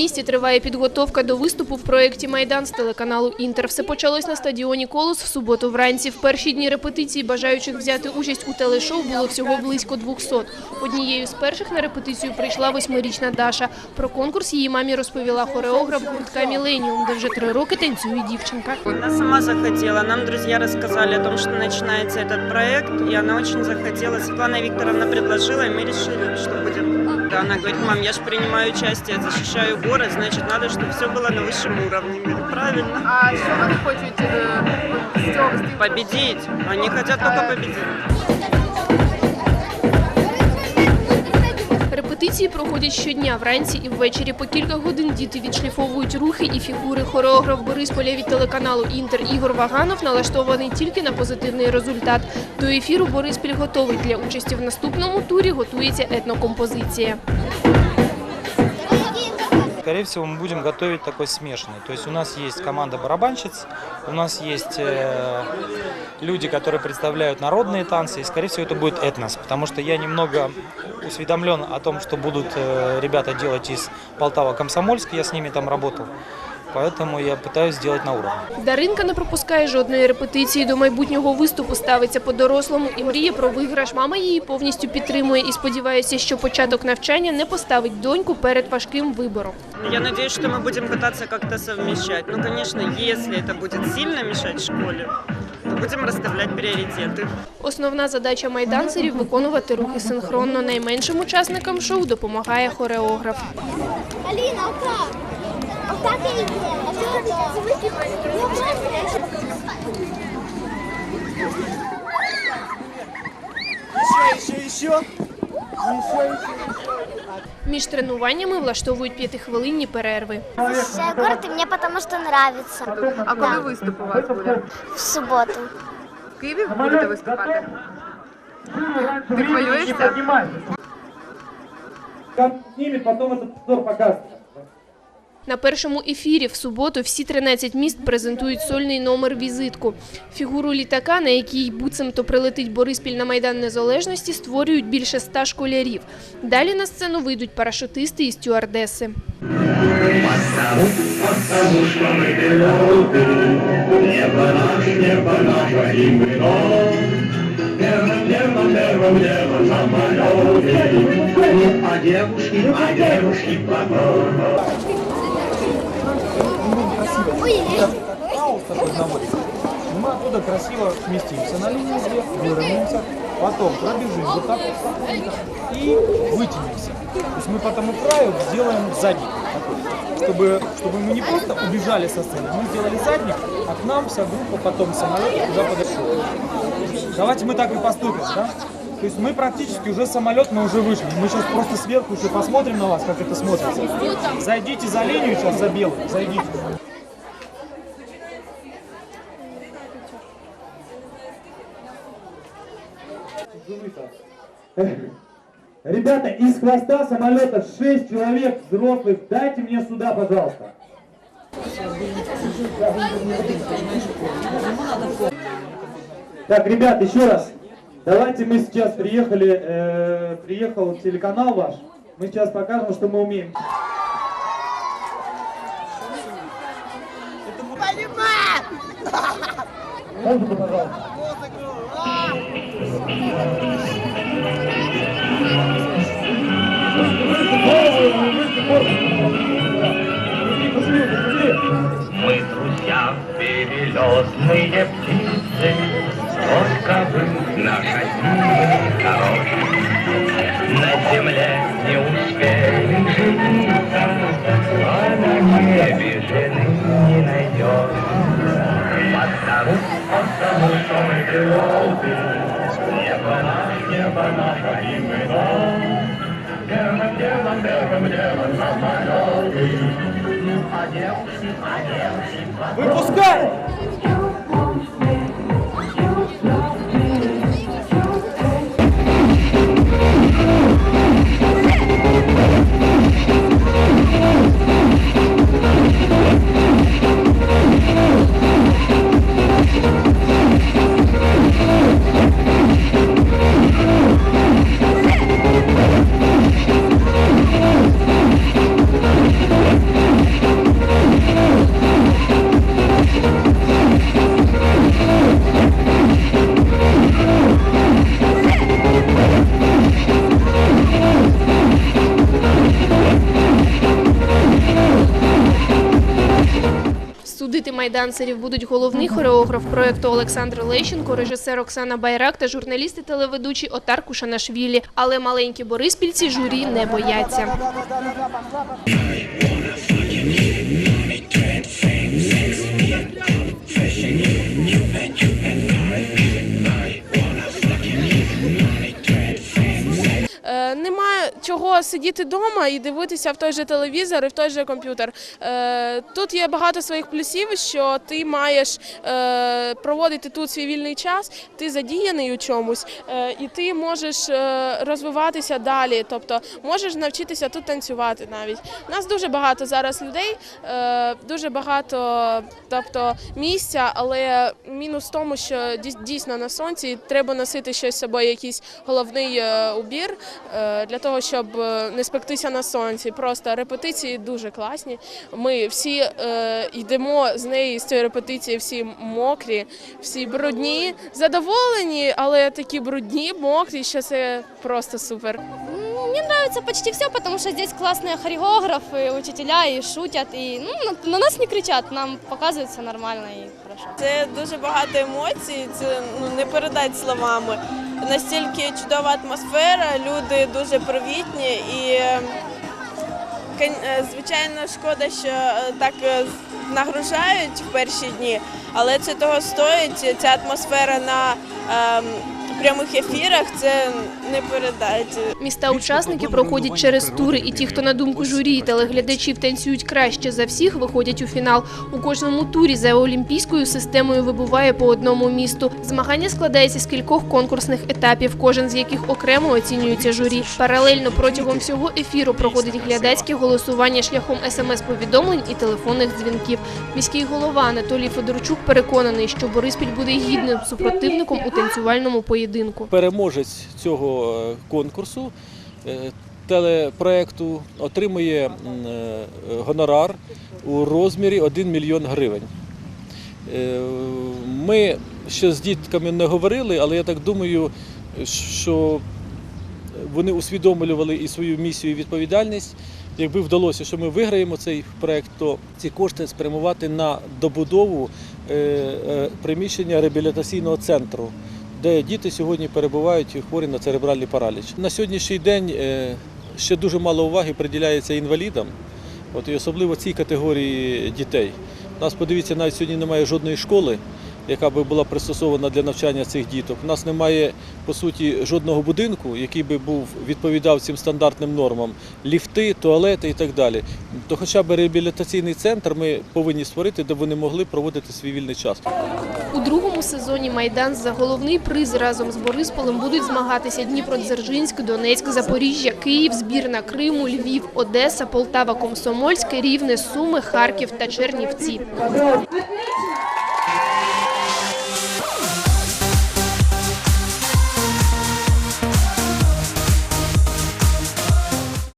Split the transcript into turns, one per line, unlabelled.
області триває підготовка до виступу в проєкті «Майдан» з телеканалу «Інтер». Все почалось на стадіоні «Колос» в суботу вранці. В перші дні репетиції бажаючих взяти участь у телешоу було всього близько 200. Однією з перших на репетицію прийшла восьмирічна Даша. Про конкурс її мамі розповіла хореограф гуртка «Міленіум», де вже три роки танцює дівчинка.
Она сама захотела. Нам друзья рассказали о том, что начинается этот проект, и она очень захотела. Светлана Викторовна предложила, и мы решили, что будем. Да, она говорит, мам, я же принимаю участие, защищаю город, значит, надо, чтобы все было на высшем уровне. Я говорю, правильно.
А що вони хочуть е, з цього з тих-
Победить. Они хотят только победить.
Репетиції проходять щодня вранці і ввечері. По кілька годин діти відшліфовують рухи і фігури. Хореограф Борисполя від телеканалу «Інтер» Ігор Ваганов налаштований тільки на позитивний результат. До ефіру Бориспіль готовий для участі в наступному турі. Готується етнокомпозиція
Скорее всего, мы будем готовить такой смешанный. То есть у нас есть команда барабанщиц, у нас есть э, люди, которые представляют народные танцы, и, скорее всего, это будет этнос, потому что я немного осведомлен о том, что будут э, ребята делать из Полтава-Комсомольска, я с ними там работал, поэтому я пытаюсь сделать на уровне.
Даринка не пропускає жодної репетиції. До майбутнього виступу ставиться по-дорослому і мріє про виграш. Мама її повністю підтримує і сподівається, що початок навчання не поставить доньку перед важким вибором.
Я надеюсь, что мы будем пытаться как-то совмещать. Ну, конечно, если это будет сильно мешать школе, то будем расставлять приоритеты.
Основна задача майданцерів – виконувати рухи синхронно. Найменшим учасникам шоу допомагає хореограф.
а как я иду? А что ты Ну, просто.
Між тренуваннями влаштовують п'ятихвилинні перерви.
Защищаю город, и мне потому что нравится.
А коли виступ у вас буде?
В субботу.
В Києві будете виступати? Ти хвилюєшся?
Как снимет, потом этот обзор покажет.
На першому ефірі в суботу всі 13 міст презентують сольний номер «Візитку». Фігуру літака, на якій буцемто прилетить Бориспіль на Майдан Незалежності, створюють більше ста школярів. Далі на сцену вийдуть парашутисти і стюардеси.
Мы оттуда красиво сместимся на линию вверх, выровняемся, потом пробежим вот так вот и вытянемся. То есть мы по тому краю сделаем задник чтобы, чтобы мы не просто убежали со сцены, мы сделали задник, а к нам вся группа потом самолет туда подошел. Давайте мы так и поступим, да? То есть мы практически уже самолет, мы уже вышли. Мы сейчас просто сверху еще посмотрим на вас, как это смотрится. Зайдите за линию сейчас, за белый, зайдите.
Ребята, из хвоста самолета 6 человек взрослых. Дайте мне сюда, пожалуйста. Так, ребят, еще раз. Давайте мы сейчас приехали, э, приехал телеканал ваш. Мы сейчас покажем, что мы умеем. Музыку, пожалуйста.
Мы друзья перелетные птицы, Выпускай! Thank
you.
Майданцерів будуть головний хореограф проєкту Олександр Лещенко, режисер Оксана Байрак та журналісти телеведучий Отар Кушанашвілі. Але маленькі бориспільці журі не бояться.
Чого сидіти вдома і дивитися в той же телевізор і в той же комп'ютер. Е, Тут є багато своїх плюсів, що ти маєш е, проводити тут свій вільний час, ти задіяний у чомусь, е, і ти можеш розвиватися далі. Тобто можеш навчитися тут танцювати навіть. Нас дуже багато зараз людей, дуже багато тобто, місця, але мінус в тому, що дійс- дійсно на сонці треба носити щось з собою, якийсь головний убір для того, щоб е, не спектися на сонці. Просто репетиції дуже класні. Ми всі е, йдемо з неї з цієї репетиції, всі мокрі, всі брудні, задоволені, але такі брудні, мокрі, що це просто супер.
Мне нравится почти все, потому что здесь классные хореографы, учителя и шутят, и ну, на, на нас не кричат, нам показывают все нормально и хорошо.
Це дуже багато емоцій, це ну, не передати словами. Настільки чудова атмосфера, люди дуже привітні і, е, е, звичайно, шкода, що е, так е, нагружають в перші дні, але це того стоїть. Ця атмосфера на ем, прямих ефірах це не передати.
Міста-учасники проходять через тури, і ті, хто на думку журі і телеглядачів танцюють краще за всіх, виходять у фінал. У кожному турі за олімпійською системою вибуває по одному місту. Змагання складається з кількох конкурсних етапів, кожен з яких окремо оцінюється журі. Паралельно протягом всього ефіру проходить глядацьке голосування шляхом смс-повідомлень і телефонних дзвінків. Міський голова Анатолій Федорчук переконаний, що Бориспіль буде гідним супротивником у танцювальному поєдинку.
переможець цього е, конкурсу е, телепроекту отримує е, гонорар у розмірі 1 мільйон гривень. Ми ще з дітками не говорили, але я так думаю, що вони усвідомлювали і свою місію і відповідальність. Якби вдалося, що ми виграємо цей проект, то ці кошти спрямувати на добудову приміщення реабілітаційного центру, де діти сьогодні перебувають хворі на церебральний параліч. На сьогоднішній день е, ще дуже мало уваги приділяється інвалідам, от і особливо цій категорії дітей. У нас подивіться, навіть сьогодні немає жодної школи, яка би була пристосована для навчання цих діток. У нас немає по суті жодного будинку, який би був відповідав цим стандартним нормам, ліфти, туалети і так далі. То хоча б реабілітаційний центр ми повинні створити, де вони могли проводити свій вільний час.
У другому сезоні Майдан за головний приз разом з Борисполем будуть змагатися Дніпродзержинськ, Донецьк, Запоріжжя, Київ, збірна Криму, Львів, Одеса, Полтава, Комсомольськ, Рівне, Суми, Харків та Чернівці.